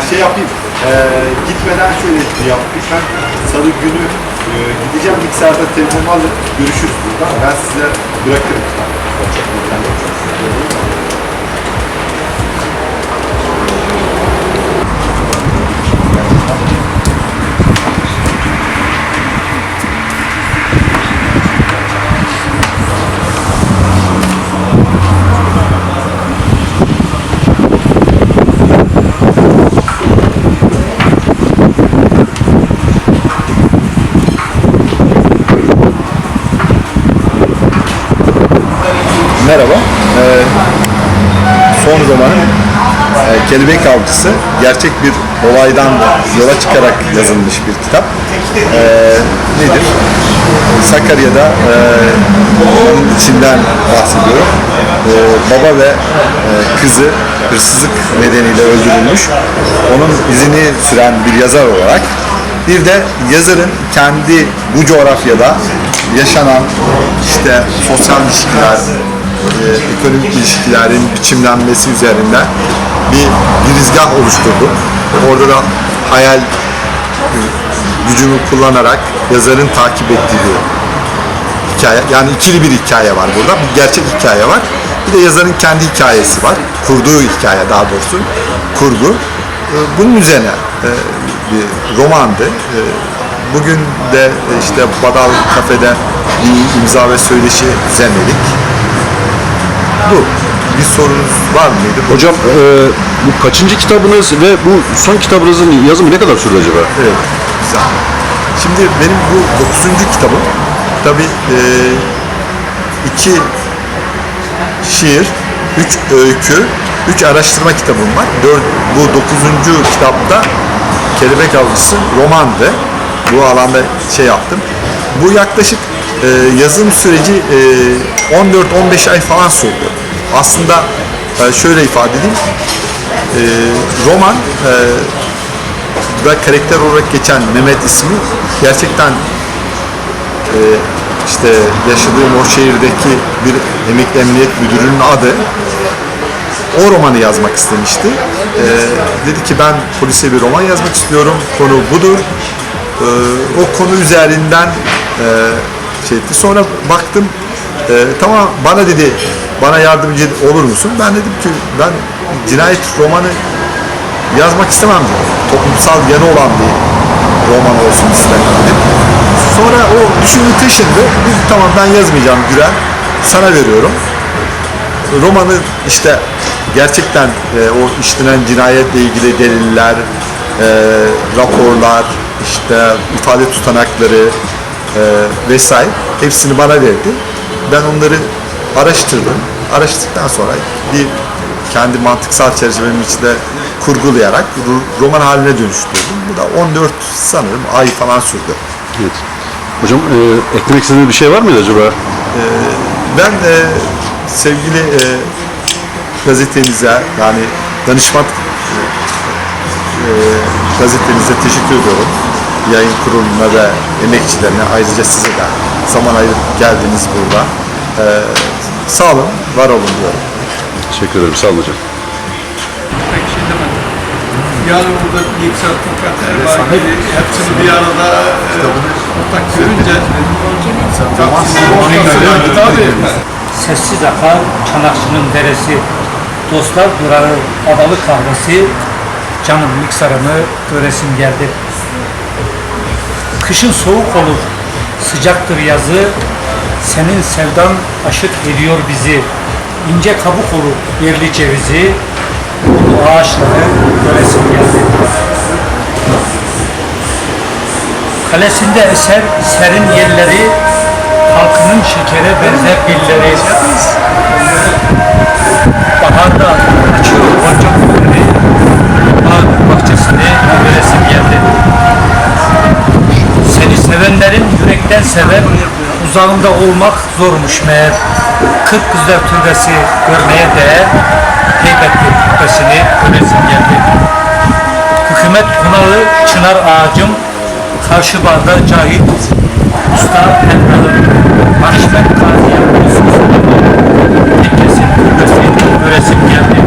şey yapayım. Ee, gitmeden şöyle bir yapayım. Ben salı günü e, gideceğim mikserden telefonumu alıp görüşürüz burada. Ben size bırakırım. Kelebek Avcısı. Gerçek bir olaydan yola çıkarak yazılmış bir kitap. Ee, nedir? Sakarya'da e, onun içinden bahsediyorum. Ee, baba ve e, kızı hırsızlık nedeniyle öldürülmüş. Onun izini süren bir yazar olarak bir de yazarın kendi bu coğrafyada yaşanan işte sosyal ilişkiler, e, ekonomik ilişkilerin biçimlenmesi üzerinden bir girizgah oluşturdu. Orada da hayal e, gücümü kullanarak yazarın takip ettiği bir hikaye. Yani ikili bir hikaye var burada. Bir gerçek hikaye var. Bir de yazarın kendi hikayesi var. Kurduğu hikaye daha doğrusu. Kurgu. E, Bunun üzerine e, bir romandı. E, Bugün de işte Badal Kafe'de bir imza ve söyleşi düzenledik. Bu. Bir sorunuz var mıydı? Hocam e, bu kaçıncı kitabınız ve bu son kitabınızın yazımı ne kadar sürdü acaba? Evet, güzel. Şimdi benim bu dokuzuncu kitabım. Tabii e, iki şiir, üç öykü, üç araştırma kitabım var. Dört, bu dokuzuncu kitapta Kelebek Avcısı romandı. Bu alanda şey yaptım. Bu yaklaşık e, yazım süreci e, 14-15 ay falan sürdü. Aslında e, şöyle ifade edeyim. E, roman e, ve karakter olarak geçen Mehmet ismi gerçekten e, işte yaşadığım o şehirdeki bir emekli emniyet müdürünün adı o romanı yazmak istemişti. E, dedi ki ben polise bir roman yazmak istiyorum. Konu budur. E, o konu üzerinden e, şey etti. Sonra baktım e, tamam bana dedi bana yardımcı olur musun? Ben dedim ki ben cinayet romanı yazmak istemem dedim. Toplumsal yanı olan bir roman olsun istedim dedim. Sonra o düşündü taşındı. Dedim, tamam ben yazmayacağım Güren. Sana veriyorum. Romanı işte gerçekten e, o işlenen cinayetle ilgili deliller, e, raporlar, işte ifade tutanakları e, vesaire hepsini bana verdi. Ben onları araştırdım. Araştırdıktan sonra bir kendi mantıksal çerçevem içinde kurgulayarak ro- roman haline dönüştürdüm. Bu da 14 sanırım ay falan sürdü. Evet. Hocam e, eklemek istediğiniz bir şey var mıydı acaba? Ben e, sevgili e, gazetenize yani danışman e, gazetenize teşekkür ediyorum. Yayın kuruluna ve emekçilerine ayrıca size de zaman ayırıp geldiniz burada. E, sağ olun, var olun diyorum. Teşekkür ederim. Sağ olun hocam. pek şey demedim. Yani burada yüksek fakat Erbağ'ı hepsini bir arada e, ortak görünce. Sessiz akar çanakçının deresi, dostlar durarı adalı kahvesi, canım miksarımı göresim geldi. Kışın soğuk olur, sıcaktır yazı, senin sevdan aşık ediyor bizi. İnce kabuk olur yerli cevizi, ulu ağaçları göresim geldi. Kalesinde eser serin yerleri, halkının şekere benzer dilleri. Baharda açıyor gonca gülleri, bağ bahçesine göresim geldi. Seni sevenlerin yürekten sever, uzağında olmak zormuş meğer. Kırk güzel türbesi görmeye değer, heybetli türbesini göresim geldi. Hükümet konağı çınar ağacım, karşı barda cahit, usta emralım, mahşer kaziye olsun türbesini göresim geldi.